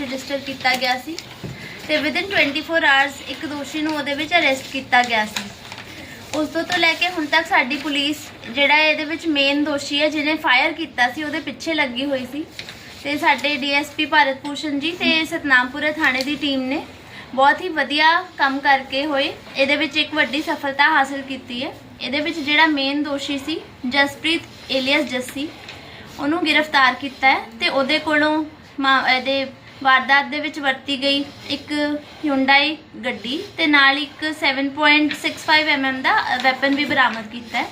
Case register ਕੀਤਾ ਗਿਆ ਸੀ ਤੇ ਵਿਦਿਨ 24 ਆਵਰਸ ਇੱਕ ਦੋਸ਼ੀ ਨੂੰ ਉਹਦੇ ਵਿੱਚ ਅਰੈਸਟ ਕੀਤਾ ਗਿਆ ਸੀ। ਉਸ ਤੋਂ ਤੋਂ ਲੈ ਕੇ ਹੁਣ ਤੱਕ ਸਾਡੀ ਪੁਲਿਸ ਜਿਹੜਾ ਇਹਦੇ ਵਿੱਚ ਮੇਨ ਦੋਸ਼ੀ ਹੈ, ਜਿਹਨੇ ਫਾਇਰ ਕੀਤਾ ਸੀ, ਉਹਦੇ ਪਿੱਛੇ ਲੱਗੀ ਹੋਈ ਸੀ। ਤੇ ਸਾਡੇ ਡੀਐਸਪੀ ਭਾਰਤ ਭੂਸ਼ਣ ਜੀ ਤੇ ਸਤਨਾਮਪੁਰਾ ਥਾਣੇ ਦੀ ਟੀਮ ਨੇ ਬਹੁਤ ਹੀ ਵਧੀਆ ਕੰਮ ਕਰਕੇ ਹੋਏ। ਇਹਦੇ ਵਿੱਚ ਇੱਕ ਵੱਡੀ ਸਫਲਤਾ ਹਾਸਲ ਕੀਤੀ ਹੈ। ਇਹਦੇ ਵਿੱਚ ਜਿਹੜਾ ਮੇਨ ਦੋਸ਼ੀ ਸੀ, ਜਸਪ੍ਰੀਤ ਏਲੀਅਸ ਜੱਸੀ, ਉਹਨੂੰ ਗ੍ਰਿਫਤਾਰ ਕੀਤਾ ਹੈ ਤੇ ਉਹਦੇ ਕੋਲੋਂ ਮਾ- ਇਹਦੇ ਵਾਰਦਾਤ ਦੇ ਵਿੱਚ ਵਰਤੀ ਗਈ ਇੱਕ Hyundai ਗੱਡੀ ਤੇ ਨਾਲ ਇੱਕ 7.65 mm ਦਾ ਵੈਪਨ ਵੀ ਬਰਾਮਦ ਕੀਤਾ ਹੈ।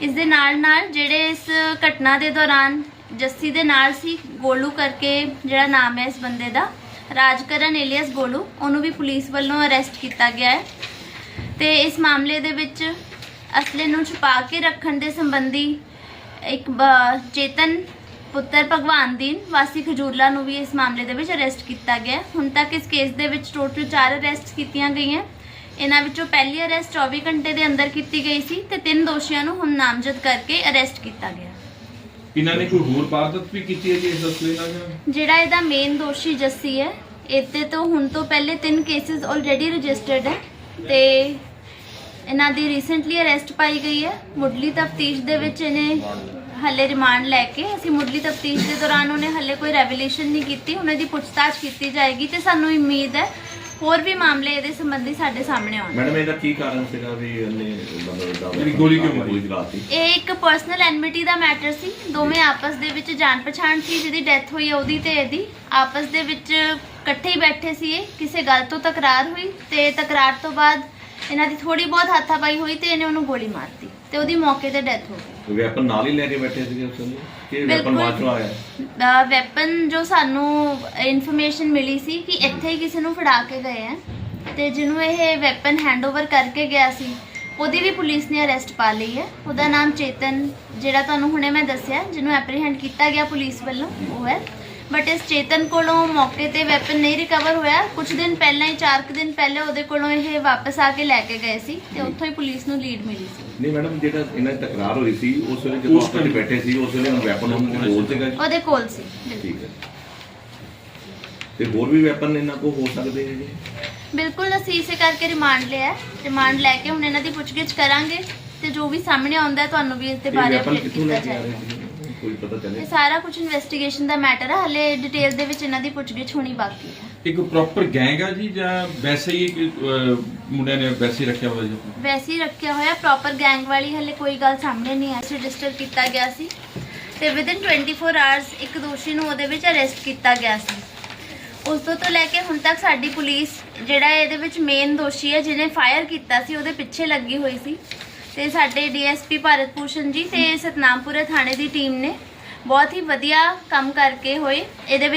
ਇਸ ਦੇ ਨਾਲ ਨਾਲ ਜਿਹੜੇ ਇਸ ਘਟਨਾ ਦੇ ਦੌਰਾਨ ਜੱਸੀ ਦੇ ਨਾਲ ਸੀ, ਗੋਲੂ ਕਰਕੇ ਜਿਹੜਾ ਨਾਮ ਹੈ ਇਸ ਬੰਦੇ ਦਾ, ਰਾਜਕਰਨ ਏਲੀਅਸ ਗੋਲੂ, ਉਹਨੂੰ ਵੀ ਪੁਲਿਸ ਵੱਲੋਂ ਅਰੈਸਟ ਕੀਤਾ ਗਿਆ ਹੈ। ਤੇ ਇਸ ਮਾਮਲੇ ਦੇ ਵਿੱਚ ਅਸਲੇ ਨੂੰ ਛੁਪਾ ਕੇ ਰੱਖਣ ਦੇ ਸੰਬੰਧੀ ਇੱਕ ਬ- ਚੇਤਨ ਪੁੱਤਰ ਭਗਵਾਨ ਦੀਨ ਵਾਸੀ ਖਜੂਰਲਾ ਨੂੰ ਵੀ ਇਸ ਮਾਮਲੇ ਦੇ ਵਿੱਚ ਅਰੈਸਟ ਕੀਤਾ ਗਿਆ। ਹੁਣ ਤੱਕ ਇਸ ਕੇਸ ਦੇ ਵਿੱਚ ਟੋਟਲ 4 ਅਰੈਸਟ ਕੀਤੀਆਂ ਗਈਆਂ ਇਹਨਾਂ ਵਿੱਚੋਂ ਪਹਿਲੀ ਅਰੈਸਟ 24 ਘੰਟੇ ਦੇ ਅੰਦਰ ਕੀਤੀ ਗਈ ਸੀ ਤੇ ਤਿੰਨ ਦੋਸ਼ੀਆਂ ਨੂੰ ਹੁਣ ਨਾਮਜ਼ਦ ਕਰਕੇ ਅਰੈਸਟ ਕੀਤਾ ਗਿਆ ਇਹਨਾਂ ਨੇ ਕੋਈ ਹੋਰ ਵਾਰਦਾਤ ਵੀ ਕੀਤੀ ਹੈ ਜੀ ਇਸ ਅਸਲੇ ਨਾਲ? ਜਿਹੜਾ ਇਹਦਾ ਮੇਨ ਦੋਸ਼ੀ ਜੱਸੀ ਹੈ ਇੱਥੇ ਤੋਂ ਹੁਣ ਤੋਂ ਪਹਿਲੇ ਤਿੰਨ ਕੇਸਿਸ ਆਲਰੇਡੀ ਰਜਿਸਟਰਡ ਹੈ ਤੇ ਇਹਨਾਂ ਦੀ ਰੀਸੈਂਟਲੀ ਅਰੈਸਟ ਪਾਈ ਗਈ ਹੈ ਮੁੱਢਲੀ ਤਫਤੀਸ਼ ਦੇ ਵਿੱਚ ਇਹਨੇ ਹੱਲੇ ਰਿਮਾਂਡ ਲੈ ਕੇ ਅਸੀਂ ਮੁੱਢਲੀ ਤਫਤੀਸ਼ ਦੇ ਦੌਰਾਨ ਉਹਨੇ ਹੱਲੇ ਕੋਈ ਰੈਵਲੇਸ਼ਨ ਨਹੀਂ ਕੀਤੀ ਉਹਨਾਂ ਦੀ ਪੁੱਛਤਾਛ ਕੀਤੀ ਜਾਏਗੀ ਤੇ ਸਾਨੂੰ ਉਮੀਦ ਹੈ ਹੋਰ ਵੀ ਮਾਮਲੇ ਇਹਦੇ ਸੰਬੰਧੀ ਸਾਡੇ ਸਾਹਮਣੇ ਆਉਣਗੇ। ਮੈਡਮ ਇਹਦਾ ਕੀ ਕਾਰਨ ਸੀਗਾ ਵੀ ਇਹਨੇ ਮਤਲਬ ਦਾ ਜਿਹੜੀ ਗੋਲੀ ਕਿਉਂ ਮਾਰੀ? ਗੋਲੀ ਚਲਾਤੀ? ਇਹ ਇੱਕ ਪਰਸਨਲ ਐਨਮਿਟੀ ਦਾ ਮੈਟਰ ਸੀ। ਦੋਵੇਂ ਆਪਸ ਦੇ ਵਿੱਚ ਜਾਣ ਪਛਾਣ ਸੀ ਜਿਹਦੀ ਡੈਥ ਹੋਈ ਹੈ ਉਹਦੀ ਤੇ ਇਹਦੀ। ਆਪਸ ਦੇ ਵਿੱਚ ਇਕੱਠੇ ਹੀ ਬੈਠੇ ਸੀ ਇਹ ਕਿਸੇ ਗੱਲ ਤੋਂ ਤਕਰਾਰ ਹੋਈ ਤੇ ਤਕਰਾਰ ਤੋਂ ਬਾਅਦ ਇਹਨਾਂ ਦੀ ਥੋੜੀ ਬਹੁਤ ਹੱਥਾਪਾਈ ਹੋਈ ਤੇ ਇਹਨੇ ਉਹਨੂੰ ਗੋਲੀ ਮਾਰਤੀ ਤੇ ਉਹਦੀ ਮੌਕੇ ਤੇ ਡੈਥ ਹੋ ਗਈ। ਵੈਪਨ ਨਾਲ ਹੀ ਲੈ ਕੇ ਬੈਠੇ ਸੀਗੇ ਉਸ ਵੇਲੇ? ਕਿ ਵੈਪਨ ਬਿਲਕੁਲ। ਬਾਅਦ ਚੋਂ ਆਇਆ? ਦਾ ਵੈਪਨ ਜੋ ਸਾਨੂੰ ਇਨਫੋਰਮੇਸ਼ਨ ਮਿਲੀ ਸੀ ਕਿ ਇੱਥੇ ਹੀ ਕਿਸੇ ਨੂੰ ਫੜਾ ਕੇ ਗਏ ਆ। ਤੇ ਜਿਹਨੂੰ ਇਹ ਵੈਪਨ ਹੈਂਡਓਵਰ ਕਰਕੇ ਗਿਆ ਸੀ ਉਹਦੀ ਵੀ ਪੁਲਿਸ ਨੇ ਅਰੈਸਟ ਪਾ ਲਈ ਹੈ। ਉਹਦਾ ਨਾਮ ਚੇਤਨ ਜਿਹੜਾ ਤੁਹਾਨੂੰ ਹੁਣੇ ਮੈਂ ਦੱਸਿਆ ਜਿਹਨੂੰ ਐਪਰੀਹੈਂਡ ਕੀਤਾ ਗਿਆ ਪੁਲਿਸ ਵੱਲੋਂ ਉਹ ਹੈ। ਬਟ ਇਸ ਚੇਤਨ ਕੋਲੋਂ ਮੌਕੇ ਤੇ ਵੈਪਨ ਨਹੀਂ ਰਿਕਵਰ ਹੋਇਆ। ਕੁਝ ਦਿਨ ਪਹਿਲਾਂ ਹੀ 4 ਕੁ ਦਿਨ ਪਹਿਲੇ ਉਹਦੇ ਕੋਲੋਂ ਇਹ ਵਾਪਸ ਆ ਕੇ ਲੈ ਕੇ ਗਏ ਸੀ ਤੇ ਉੱਥੋਂ ਹੀ ਪੁਲਿਸ ਨੂੰ ਲੀਡ ਮਿਲੀ ਸੀ। ਨਹੀਂ ਮੈਡਮ ਜਿਹੜਾ ਇਹਨਾਂ ਦੀ ਤਕਰਾਰ ਹੋਈ ਸੀ ਉਸ ਵੇਲੇ ਜਦੋਂ ਉਸ ਆਪਾਂ time- ਬੈਠੇ ਸੀ ਉਸ ਵੇਲੇ ਵੈਪਨ ਉਹਨਾਂ ਦੇ ਕੋਲ ਸੀਗਾ? ਉਹਦੇ ਕੋਲ ਸੀ ਬਿਲਕੁਲ। ਠੀਕ ਹੈ। ਤੇ ਹੋਰ ਵੀ ਵੈਪਨ ਇਹਨਾਂ ਕੋਲ ਹੋ ਸਕਦੇ ਹੈ ਜੀ? ਬਿਲਕੁਲ ਅਸੀਂ ਇਸੇ ਕਰਕੇ ਰਿਮਾਂਡ ਲਿਆ ਹੈ। ਰਿਮਾਂਡ ਲੈ ਕੇ ਹੁਣ ਇਹਨਾਂ ਦੀ ਪੁੱਛਗਿੱਛ ਕਰਾਂਗੇ ਤੇ ਜੋ ਵੀ ਸਾਹਮਣੇ ਆਉਂਦਾ ਤੁਹਾਨੂੰ ਵੀ ਇਸ ਦੇ ਬਾਰੇ ਅਪਡੇਟ ਕੀਤਾ ਲੈ ਕੇ ਆ ਰਹੇ ਜਾਏਗਾ। ਸੀ? ਕੋਈ ਪਤਾ ਚੱਲੇ। ਇਹ ਸਾਰਾ ਕੁਝ ਇਨਵੈਸਟੀਗੇਸ਼ਨ ਦਾ ਮੈਟਰ ਹੈ ਹਲੇ ਡਿਟੇਲ ਦੇ ਵਿੱਚ ਇਹਨਾਂ ਦੀ ਪੁੱਛਗਿੱਛ ਹੋਣੀ ਬਾਕੀ ਹੈ ਇੱਕ ਪ੍ਰੋਪਰ ਗੈਂਗ ਆ ਜੀ ਜਾਂ ਵੈਸੇ ਹੀ ਇੱਕ, ਅਹ, ਮੁੰਡਿਆਂ ਨੇ ਵੈਸੇ ਹੀ ਰੱਖਿਆ ਹੋਇਆ ਜੀ? ਵੈਸੇ ਹੀ ਰੱਖਿਆ ਹੋਇਆ ਪ੍ਰੋਪਰ ਗੈਂਗ ਵਾਲੀ ਹਲੇ ਕੋਈ ਗੱਲ ਸਾਹਮਣੇ ਨਹੀਂ ਆਈ। ਰਜਿਸਟਰ ਕੀਤਾ ਗਿਆ ਸੀ ਤੇ ਵਿਦਿਨ 24 ਆਵਰਸ ਇੱਕ ਦੋਸ਼ੀ ਨੂੰ ਉਹਦੇ ਵਿੱਚ ਅਰੈਸਟ ਕੀਤਾ ਗਿਆ ਸੀ। ਉਸ ਤੋਂ ਤੋਂ ਲੈ ਕੇ ਹੁਣ ਤੱਕ ਸਾਡੀ ਪੁਲਿਸ ਜਿਹੜਾ ਇਹਦੇ ਵਿੱਚ ਮੇਨ ਦੋਸ਼ੀ ਹੈ ਜਿਹਨੇ ਫਾਇਰ ਕੀਤਾ ਸੀ ਉਹਦੇ ਪਿੱਛੇ ਲੱਗੀ ਹੋਈ ਸੀ। ਤੇ ਸਾਡੇ ਡੀਐਸਪੀ ਭਾਰਤ ਭੂਸ਼ਣ ਜੀ ਤੇ ਸਤਨਾਮਪੁਰਾ ਥਾਣੇ ਦੀ ਟੀਮ ਨੇ ਬਹੁਤ ਹੀ ਵਧੀਆ ਕੰਮ ਕਰਕੇ ਹੋਏ। ਇਹਦੇ ਵਿੱਚ